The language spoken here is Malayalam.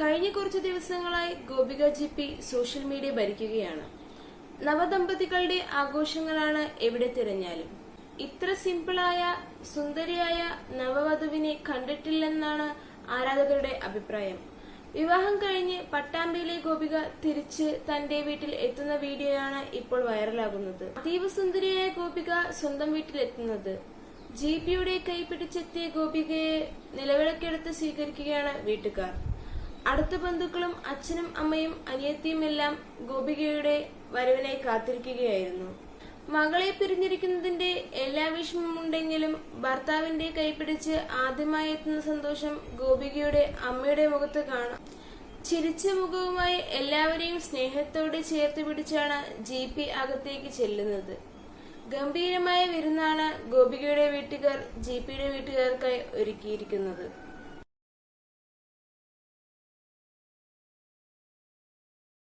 കഴിഞ്ഞ കുറച്ച് ദിവസങ്ങളായി Gopika G P social media ഭരിക്കുകയാണ്. നവദമ്പതികളുടെ ആഘോഷങ്ങളാണ് എവിടെ തിരഞ്ഞാലും. ഇത്ര സിമ്പിളായ സുന്ദരിയായ നവവധുവിനെ കണ്ടിട്ടില്ലെന്നാണ് ആരാധകരുടെ അഭിപ്രായം. വിവാഹം കഴിഞ്ഞ് പട്ടാമ്പിയിലെ ഗോപിക തിരിച്ച് തന്റെ വീട്ടിൽ എത്തുന്ന വീഡിയോയാണ് ഇപ്പോൾ വൈറലാകുന്നത്. അതീവ സുന്ദരിയായ ഗോപിക സ്വന്തം വീട്ടിലെത്തുന്നത്. ജി പിയുടെ കൈപിടിച്ചെത്തിയ ഗോപികയെ നിലവിളക്കെടുത്ത് സ്വീകരിക്കുകയാണ് വീട്ടുകാർ. അടുത്ത ബന്ധുക്കളും അച്ഛനും അമ്മയും അനിയത്തിയും എല്ലാം ഗോപികയുടെ വരവിനായി കാത്തിരിക്കുകയായിരുന്നു. മകളെ പിരിഞ്ഞിരിക്കുന്നതിന്റെ എല്ലാ വിഷമമുണ്ടെങ്കിലും ഭർത്താവിന്റെ കൈപിടിച്ച് ആദ്യമായി എത്തുന്ന സന്തോഷം ഗോപികയുടെ അമ്മയുടെ മുഖത്ത് കാണാം. ചിരിച്ച മുഖവുമായി എല്ലാവരെയും സ്നേഹത്തോടെ ചേർത്ത് പിടിച്ചാണ് ജി പി അകത്തേക്ക് ചെല്ലുന്നത്. ഗംഭീരമായ വിരുന്നാണ് ഗോപികയുടെ വീട്ടുകാർ ജി പിയുടെ വീട്ടുകാർക്കായി ഒരുക്കിയിരിക്കുന്നത്.